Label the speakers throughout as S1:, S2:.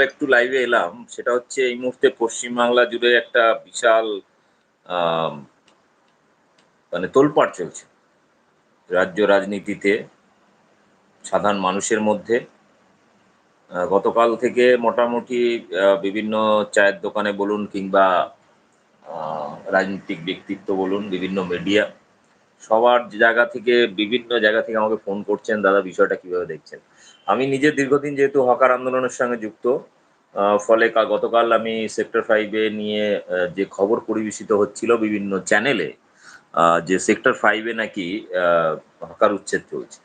S1: সকালে একটু লাইভে এলাম, সেটা হচ্ছে এই মুহূর্তে পশ্চিমবাংলা জুড়ে একটা বিশাল মানে তোলপাড় চলছে। রাজ্য রাজনীতিতে, সাধারণ মানুষের মধ্যে। গতকাল থেকে মোটামুটি বিভিন্ন চায়ের দোকানে বলুন কিংবা রাজনৈতিক ব্যক্তিত্ব বলুন, বিভিন্ন মিডিয়া সবার জায়গা থেকে, বিভিন্ন জায়গা থেকে আমাকে ফোন করছেন, দাদা, বিষয়টা কীভাবে দেখছেন? আমি নিজে দীর্ঘদিন যেহেতু হকার আন্দোলনের সঙ্গে যুক্ত ফলে গতকাল আমি সেক্টর ফাইভে নিয়ে যে খবর পরিবেশিত হচ্ছিল বিভিন্ন চ্যানেলে যে সেক্টর ফাইভে নাকি হকার উচ্ছেদ চলছে।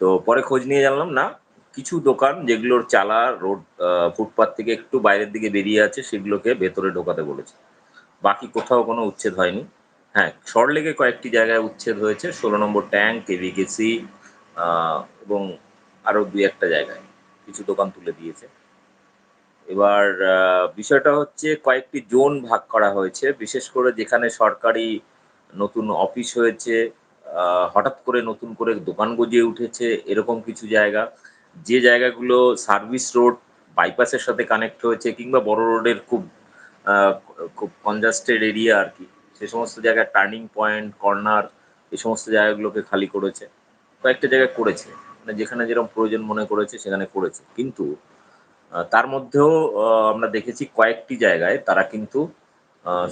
S1: তো পরে খোঁজ নিয়ে জানলাম না কিছু দোকান যেগুলোর চালা রোড আহ, ফুটপাত থেকে একটু বাইরের দিকে বেরিয়ে আছে সেগুলোকে ভেতরে ঢোকাতে বলেছে। বাকি কোথাও কোনো উচ্ছেদ হয়নি। হ্যাঁ সরলেগে কয়েকটি জায়গায় উচ্ছেদ হয়েছে ষোলো নম্বর ট্যাঙ্ক কেভিকেসি এবং আরও দুই একটা জায়গায় কিছু দোকান তুলে দিয়েছে। এবার বিষয়টা হচ্ছে কয়েকটি জোন ভাগ করা হয়েছে। বিশেষ করে যেখানে সরকারি নতুন অফিস হয়েছে হঠাৎ করে নতুন করে দোকান গজিয়ে উঠেছে, এরকম কিছু জায়গা। যে জায়গাগুলো সার্ভিস রোড বাইপাসের সাথে কানেক্ট হয়েছে কিংবা বড় রোডের খুব খুব কনজাস্টেড এরিয়া আর কি, সে সমস্ত জায়গায় টার্নিং পয়েন্ট, কর্নার এই সমস্ত জায়গাগুলোকে খালি করেছে। কয়েকটা জায়গায় করেছে। মানে যেখানে যেরকম প্রয়োজন মনে করেছে, সেখানে করেছে। কিন্তু তার মধ্যেও আমরা দেখেছি কয়েকটি জায়গায় তারা কিন্তু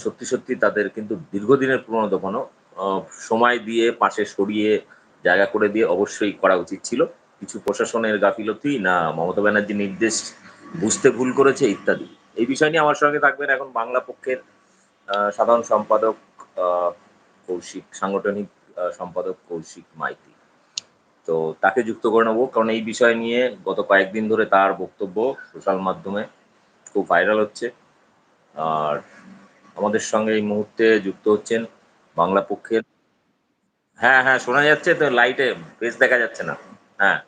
S1: সত্যি সত্যি তাদের কিন্তু দীর্ঘদিনের পুরনো দোকানও সময় দিয়ে পাশে সরিয়ে জায়গা করে দিয়ে অবশ্যই করা উচিত ছিল। কিছু প্রশাসনের গাফিলতি না মমতা ব্যানার্জি নির্দেশ বুঝতে ভুল করেছে ইত্যাদি। এই বিষয় নিয়ে আমার সঙ্গে থাকবেন এখন বাংলা পক্ষের সাধারণ সম্পাদক কৌশিক, সাংগঠনিক সম্পাদক কৌশিক মাইতি। তো তাকে যুক্ত করে নেব। কারণ এই বিষয় নিয়ে গত কয়েকদিন ধরে তার বক্তব্য সোশ্যাল মাধ্যমে খুব ভাইরাল হচ্ছে। আর আমাদের সঙ্গে এই মুহূর্তে যুক্ত হচ্ছেন বাংলা পক্ষের হ্যাঁ হ্যাঁ শোনা যাচ্ছে তো লাইটে বেশ দেখা যাচ্ছে না। হ্যাঁ।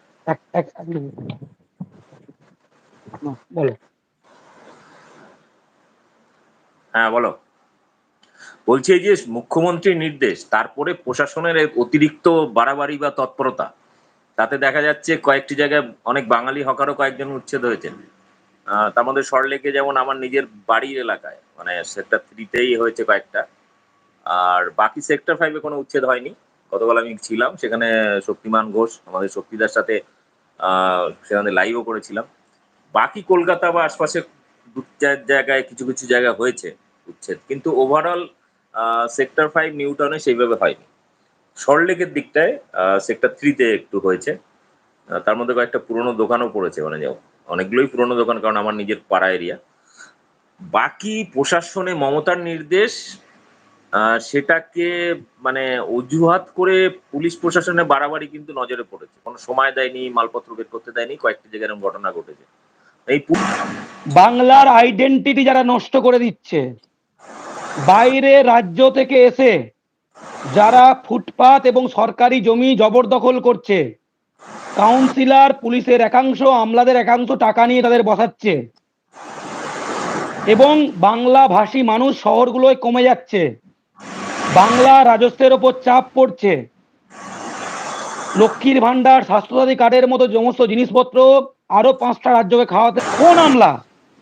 S1: হ্যাঁ বলো। বলছি এই যে মুখ্যমন্ত্রীর নির্দেশ তারপরে প্রশাসনের অতিরিক্ত বাড়াবাড়ি বা তৎপরতা তাতে দেখা যাচ্ছে কয়েকটি জায়গায় অনেক বাঙালি হকারও কয়েকজন উচ্ছেদ হয়েছেন। তার মধ্যে সরলেকে যেমন আমার নিজের বাড়ির এলাকায় মানে সেক্টর থ্রিতেই হয়েছে কয়েকটা। আর বাকি সেক্টর ফাইভে কোনো উচ্ছেদ হয়নি। গতকাল আমি ছিলাম, সেখানে শক্তিমান ঘোষ, আমাদের শক্তিদার সাথে সেখানে লাইভও করেছিলাম। বাকি কলকাতা বা আশপাশে দু চার জায়গায়, কিছু কিছু জায়গা হয়েছে উচ্ছেদ। কিন্তু ওভারঅল সেক্টর ফাইভ নিউটনে সেইভাবে হয়নি। সরলেকের দিকটায় সেক্টর থ্রিতে একটু হয়েছে। তার মধ্যে কয়েকটা পুরনো দোকানও পড়েছে মানে যাও অনেকগুলোই পুরনো দোকান, কারণ আমার নিজের পাড়া এরিয়া বাকি প্রশাসনে মমতার নির্দেশ সেটাকে মানে অজুহাত করে পুলিশ প্রশাসনে বাড়াবাড়ি কিন্তু নজরে পড়েছে। কোনো সময় দেয়নি, মালপত্র বের করতে দেয়নি, কয়েকটি জায়গায় এরকম ঘটনা ঘটেছে। এই
S2: বাংলার আইডেন্টিটি যারা নষ্ট করে দিচ্ছে, বাইরে রাজ্য থেকে এসে যারা ফুটপাত এবং সরকারি জমি জবরদখল করছে, কাউন্সিলর, পুলিশের একাংশ, আমলাদের একাংশ টাকা নিয়ে তাদের বসাচ্ছে এবং বাংলা ভাষী মানুষ শহরগুলোয় কমে যাচ্ছে। বাংলা রাজস্বের ওপর চাপ পড়ছে। লক্ষ্মীর ভান্ডার স্বাস্থ্যসাথী কার্ডের মতো সমস্ত জিনিসপত্র আরও পাঁচটা রাজ্যকে খাওয়াতে কোন আমলা?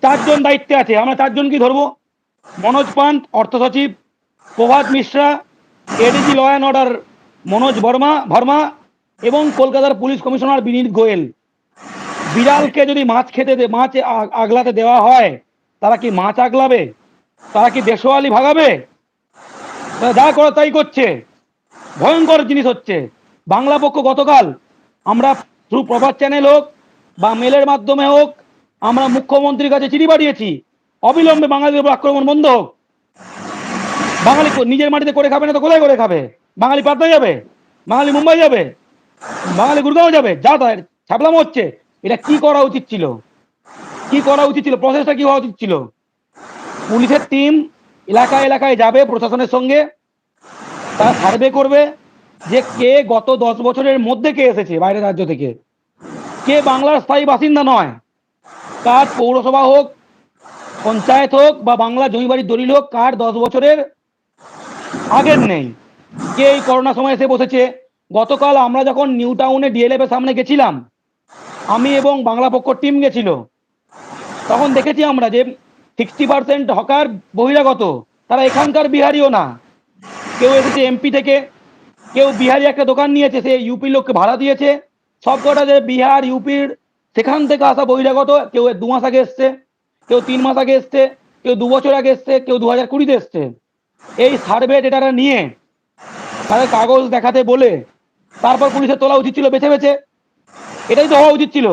S2: চারজন দায়িত্বে আছে, আমরা চারজন কি ধরবো? মনোজ পান্ত অর্থ সচিব, Prabhat Mishra ADG law and order Manoj Barma Verma এবং কলকাতার পুলিশ কমিশনার বিনীত গোয়েল। বিড়ালকে যদি মাছ খেতে দে, মাছ আগ- আগলাতে দেওয়া হয়, তারা কি মাছ আগলাবে? তারা কি দেশওয়ালি ভাগাবে? যা করে তাই করছে। ভয়ঙ্কর জিনিস হচ্ছে। বাংলা পক্ষ গতকাল, আমরা থ্রু প্রভাত চ্যানেল হোক বা মেলের মাধ্যমে হোক, আমরা মুখ্যমন্ত্রীর কাছে চিঠি পাঠিয়েছি। অবিলম্বে বাঙালির উপর আক্রমণ বন্ধ হোক। বাঙালি নিজের মাটিতে করে খাবে না তো কোথায় করে খাবে? বাঙালি পাটনা যাবে? বাঙালি মুম্বাই যাবে? বাঙালি গুরগাঁও যাবে? যা তাই ছাপলাম হচ্ছে। এটা কি করা উচিত ছিল? কি করা উচিত ছিল? প্রসেসটা কি হওয়া উচিত ছিল? পুলিশের টিম এলাকায় এলাকায় যাবে প্রশাসনের সঙ্গে তারা সার্ভে করবে যে কে গত দশ বছরের মধ্যে কে এসেছে বাইরের রাজ্য থেকে। কে বাংলার স্থায়ী বাসিন্দা নয়। কার পৌরসভা হোক, পঞ্চায়েত হোক বা বাংলা জমিবাড়ির দলিল হোক, কার দশ বছরের আগের নেই। কে এই করোনা সময় এসে বসেছে? গতকাল আমরা যখন নিউ টাউনে ডিএলএফ এর সামনে গেছিলাম, আমি এবং বাংলা পক্ষ টিম গেছিল। তখন দেখেছি আমরা যে সিক্সটি পার্সেন্ট হকার বহিরাগত, তারা এখানকার বিহারিও না। কেউ এসেছে এমপি থেকে, কেউ বিহারি একটা দোকান নিয়েছে, সে ইউপির লোককে ভাড়া দিয়েছে। সব কটা যে বিহার, ইউপির, সেখান থেকে আসা বহিরাগত, কেউ দু মাস আগে এসছে, কেউ তিন মাস আগে এসছে, কেউ দু বছর আগে এসছে, কেউ দু হাজার কুড়িতে এসছে। এই সার্ভে ডেটাটা নিয়ে তাদের কাগজ দেখাতে বলে তারপর পুলিশের তোলা উচিত ছিল বেছে বেছে। এটাই তো হওয়া উচিত ছিল।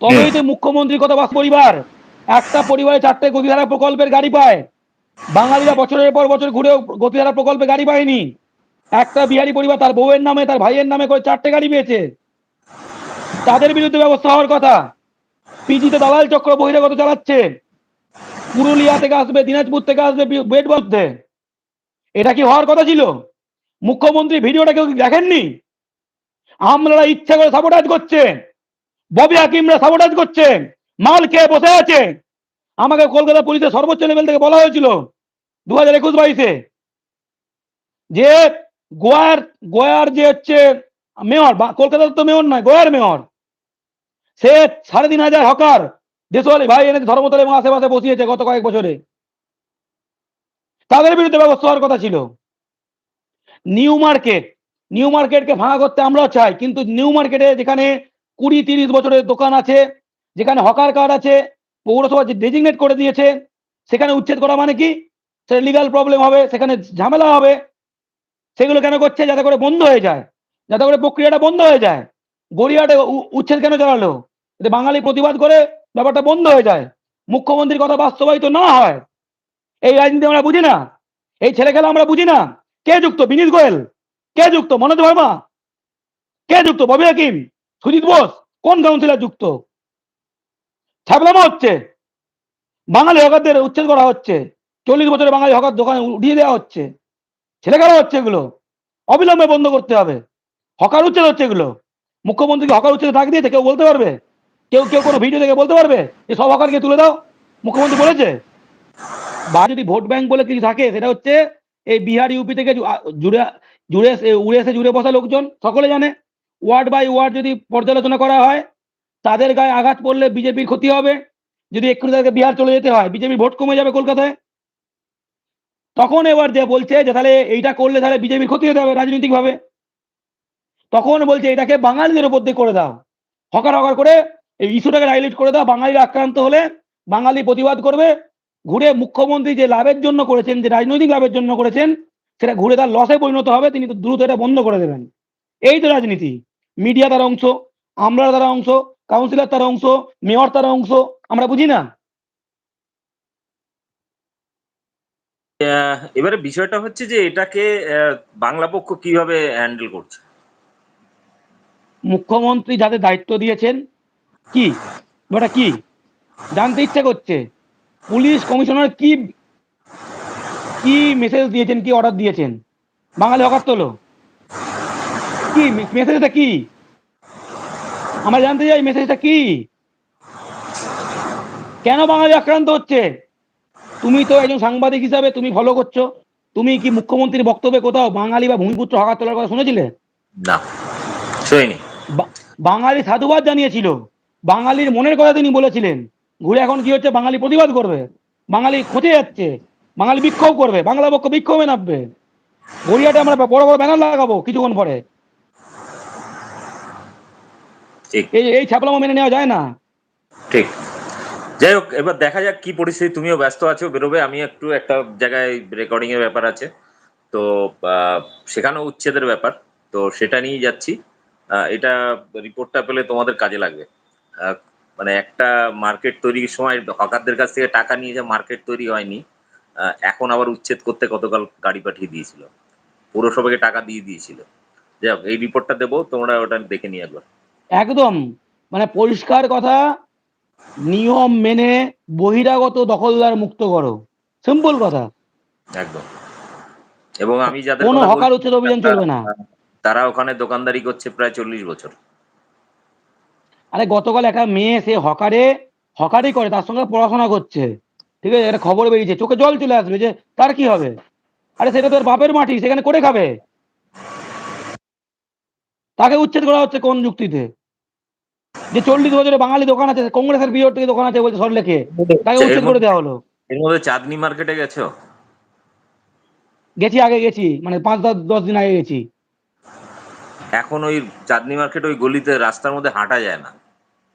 S2: তবেই তো মুখ্যমন্ত্রী কথা বাস পরিবার। একটা পরিবারে চারটে গতিধারা প্রকল্পের গাড়ি পায়। বাঙালিরা বছরের পর বছর ঘুরেও গতিধারা প্রকল্পে গাড়ি পায়নি। একটা বিহারি পরিবার তার বউয়ের নামে তার ভাইয়ের নামে করে চারটে গাড়ি পেয়েছে। তাদের বিরুদ্ধে ব্যবস্থা হওয়ার কথা। পিজিতে দালাল চক্র বহিরাগত চালাচ্ছে। পুরুলিয়া থেকে আসবে দিনাজপুর থেকে আসবে বেড বলতে। এটা কি হওয়ার কথা ছিল? মুখ্যমন্ত্রী ভিডিওটা কেউ দেখেননি? আমলারা ইচ্ছা করে সাবোটাজ করছে ববি হাকিমরা সাবোটাজ করছে মাল খেয়ে বসে আছে? আমাকে কলকাতা পুলিশের সর্বোচ্চ লেভেল থেকে বলা হয়েছিল দু হাজার একুশ বাইশে। যে গোয়ার গোয়ার যে হচ্ছে মেয়র, বা কলকাতার তো মেয়র নয়, গোয়ার মেয়র, সে সাড়ে তিন হাজার হকার, দেশওয়ালি ভাই এনে ধর্মতল এবং আশেপাশে বসিয়েছে গত কয়েক বছরে। তাদের বিরুদ্ধে ব্যবস্থা হওয়ার কথা ছিল। নিউ মার্কেট, নিউ মার্কেটকে ভাঙা করতে আমরাও চাই, কিন্তু নিউ মার্কেটে যেখানে কুড়ি তিরিশ বছরের দোকান আছে, যেখানে হকার কার্ড আছে, পৌরসভা ডেজিগনেট করে দিয়েছে, সেখানে উচ্ছেদ করা মানে কি? সেটা লিগাল প্রবলেম হবে, সেখানে ঝামেলা হবে। সেগুলো কেন করছে? যাতে করে বন্ধ হয়ে যায়। যাতে করে প্রক্রিয়াটা বন্ধ হয়ে যায়। গড়িয়াটে উচ্ছেদ কেন চালালো? বাঙালি প্রতিবাদ করে ব্যাপারটা বন্ধ হয়ে যায়। মুখ্যমন্ত্রীর কথা বাস্তবায়িত না হয় এই রাজনীতি আমরা বুঝি না। এই ছেলে খেলা আমরা বুঝি না। কে যুক্ত? বিনীত গোয়েল। কে যুক্ত? মনোজ ভার্মা। কে যুক্ত? ববি হাকিম। সুজিত বোস। কোন কাউন্সিলর যুক্ত? ছাপলামা হচ্ছে। বাঙালি হকারদের উচ্ছেদ করা হচ্ছে। চল্লিশ বছরের বাঙালি হকার দোকান উঠিয়ে দেওয়া হচ্ছে। ছেলে খেলা হচ্ছে এগুলো। অবিলম্বে বন্ধ করতে হবে। হকার উচ্ছেদ হচ্ছে এগুলো। মুখ্যমন্ত্রীকে হকার উচ্ছেদ ডাক দিয়েছে, কেউ বলতে পারবে? কেউ কেউ কোনো ভিডিও দেখে বলতে পারবে? যে সব হকারকে তুলে দাও। মুখ্যমন্ত্রী বলেছে। বা যদি ভোট ব্যাংক বলে কিছু থাকে, সেটা হচ্ছে এই বিহার, ইউপি থেকে জুড়ে জুড়ে উড়ে এসে জুড়ে বসা লোকজন, সকলে জানে। ওয়ার্ড বাই ওয়ার্ড যদি পর্যালোচনা করা হয়, তাদের গায়ে আঘাত পড়লে বিজেপির ক্ষতি হবে। যদি এক্ষুনি তাদেরকে বিহার চলে যেতে হয়, বিজেপির ভোট কমে যাবে কলকাতায়। তখন এবার যে বলছে যে তাহলে এইটা করলে তাহলে বিজেপির ক্ষতি হতে হবে রাজনৈতিকভাবে। তখন বলছে এটাকে বাঙালিদের উপর দিয়ে করে দাও। হকার হকার করে এই ইস্যুটাকে হাইলাইট করে দাও। বাঙালিরা আক্রান্ত হলে বাঙালি প্রতিবাদ করবে। ঘুরে মুখ্যমন্ত্রী যে লাভের জন্য করেছেন যে রাজনৈতিক লাভের জন্য করেছেন সেটা ঘুরে তার লসে পরিণত হবে তিনি তো দ্রুত এটা বন্ধ করে দেবেন। এই তো রাজনীতি। মিডিয়া তার অংশ আমরা তার অংশ কাউন্সিলর তার অংশ মেয়র তার অংশ আমরা বুঝি না?
S1: এবারে বিষয়টা হচ্ছে যে এটাকে বাংলা পক্ষ কীভাবে হ্যান্ডেল করছে?
S2: মুখ্যমন্ত্রী যাদের দায়িত্ব দিয়েছেন কি? ওটা কি? জানতে ইচ্ছে করছে? পুলিশ কমিশনার কি কি মেসেজ দিয়েছেন কি অর্ডার দিয়েছেন? বাঙালি হকার তোলো কি মেসেজটা কি? আমরা জানতে চাই মেসেজটা কি? কেন বাঙালি আক্রান্ত হচ্ছে? তুমি তো একজন সাংবাদিক হিসাবে তুমি ফলো করছ। তুমি কি মুখ্যমন্ত্রীর বক্তব্যে কোথাও বাঙালি বা ভূমিপুত্র হকার তোলার কথা শুনেছিলে?
S1: না শুনিনি।
S2: বাঙালি সাধুবাদ জানিয়েছিল। বাঙালির মনের কথা তিনি বলেছিলেন। ঘুরে এখন কি হচ্ছে? বাঙালি প্রতিবাদ করবে। বাঙালি খোঁজে যাচ্ছে। বাঙালি বিক্ষোভ করবে। বাংলা পক্ষ বিক্ষোভে নামবে। গড়িয়াতে আমরা বড় বড় ব্যানার লাগাবো কিছুক্ষণ পরে।
S1: ঠিক।
S2: এই এই ছাপলামো মেনে নেওয়া যায় না।
S1: ঠিক। যাই হোক এবার দেখা যাক কি পরিস্থিতি। তুমিও ব্যস্ত আছো বেরোবে। আমি একটু একটা জায়গায় রেকর্ডিং এর ব্যাপার আছে। তো সেখানেও উচ্ছেদের ব্যাপার। তো সেটা নিয়েই যাচ্ছি। এটা রিপোর্টটা পেলে তোমাদের কাজে লাগবে। মানে একটা মার্কেট তৈরির সময় হকারদের কাছ থেকে টাকা নিয়ে যে মার্কেট তৈরি হয়নি এখন আবার উচ্ছেদ করতে গতকাল গাড়ি পাঠিয়ে দিয়েছিল। পৌরসভাকে টাকা দিয়ে দিয়েছিল। যাই হোক এই রিপোর্টটা দেবো তোমরা ওটা দেখে নিয়ে একবার।
S2: একদম। মানে পরিষ্কার কথা নিয়ম মেনে বহিরাগত দখলদার মুক্ত করো। সিম্পল কথা।
S1: একদম। এবং আমি যাদের
S2: কোনো হকার উচ্ছেদ অভিযান চলবে না।
S1: তারা ওখানে দোকানদারি করছে প্রায় চল্লিশ বছর।
S2: আরে গতকাল একটা মেয়ে সে হকারে হকারই করে তার সঙ্গে পড়াশোনা করছে। ঠিক আছে? একটা খবর বেরিয়েছে চোখে জল চলে আসবে যে তার কি হবে? আরে সেটা তোর বাপের মাটি সেখানে করে খাবে। তাকে উচ্ছেদ করা হচ্ছে কোন যুক্তিতে? যে চল্লিশ বছরে বাঙালি দোকান আছে কংগ্রেসের পিরিয়ড থেকে দোকান আছে বলছে সরলেখে? তাকে উচ্ছেদ করে দেওয়া হলো।
S1: এর মধ্যে চাঁদনি মার্কেটে গেছো?
S2: গেছি আগে গেছি মানে পাঁচ দশ দশ দিন আগে গেছি।
S1: এখন ওই চাঁদনি মার্কেট ওই গলিতে রাস্তার মধ্যে হাঁটা যায় না।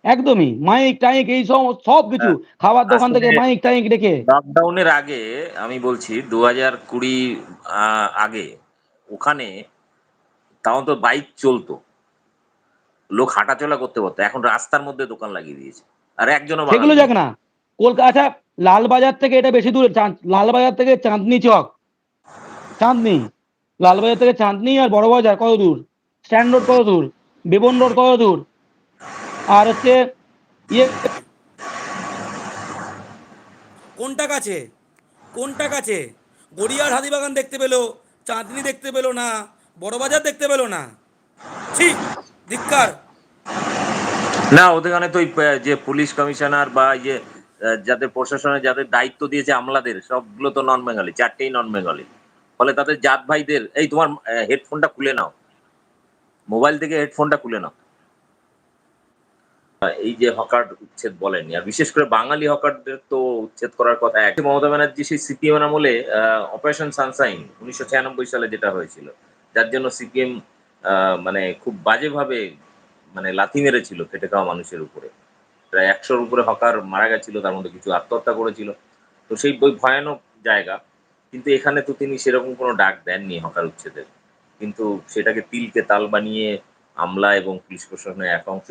S2: একদমই মাইক টাইক এই সব সব কিছু। খাবার দোকান থেকে মাইক টাইক রেখে।
S1: লকডাউনের আগে আমি বলছি দু হাজার কুড়ি আগে ওখানে তাও তো বাইক চলতো। লোক হাঁটাচলা করতে পারতো। এখন রাস্তার মধ্যে দোকান লাগিয়ে দিয়েছে। আর একজনও
S2: সেগুলো। যাক না। কলকাতা আচ্ছা লালবাজার থেকে এটা বেশি দূরে লালবাজার থেকে চাঁদনি চক। চাঁদনি লালবাজার থেকে চাঁদনি আর বড়বাজার কত দূর? স্ট্যান্ড রোড কত দূর? বেবন রোড কত দূর? আর হচ্ছে ইয়ে
S3: কোনটা কাছে? কোনটা কাছে? গড়িয়ার হাতিবাগান দেখতে পেল চাঁদনি দেখতে পেল না বড়বাজার দেখতে পেল না। ঠিক ধিক্কার।
S1: না ওখানে তো ওই যে পুলিশ কমিশনার বা ইয়ে আহ, যাদের প্রশাসনের যাদের দায়িত্ব দিয়েছে আমলাদের সবগুলো তো নন বেঙ্গলি চারটেই নন বেঙ্গলি ফলে তাদের জাত ভাইদের এই তোমার হেডফোনটা খুলে নাও। মোবাইল থেকে হেডফোনটা খুলে নাও। এই যে হকার উচ্ছেদ বলেনি আর বিশেষ করে বাঙালি হকারদের তো উচ্ছেদ করার কথা এক। মমতা ব্যানার্জি সেই সিপিএম আমলে অপারেশন সানসাইন উনিশশো ছিয়ানব্বই সালে যেটা হয়েছিল, যার জন্য সিপিএম মানে খুব বাজেভাবে মানে লাথি মেরেছিল খেটে খাওয়া মানুষের উপরে। প্রায় একশোর উপরে হকার মারা গেছিল, তার মধ্যে কিছু আত্মহত্যা করেছিল। তো সেই বই ভয়ানক জায়গা। কিন্তু এখানে তো তিনি সেরকম কোনো ডাক দেননি হকার উচ্ছেদের। কিন্তু সেটাকে তিলকে তাল বানিয়ে আমলা এবং পুলিশ প্রশাসনের এক অংশ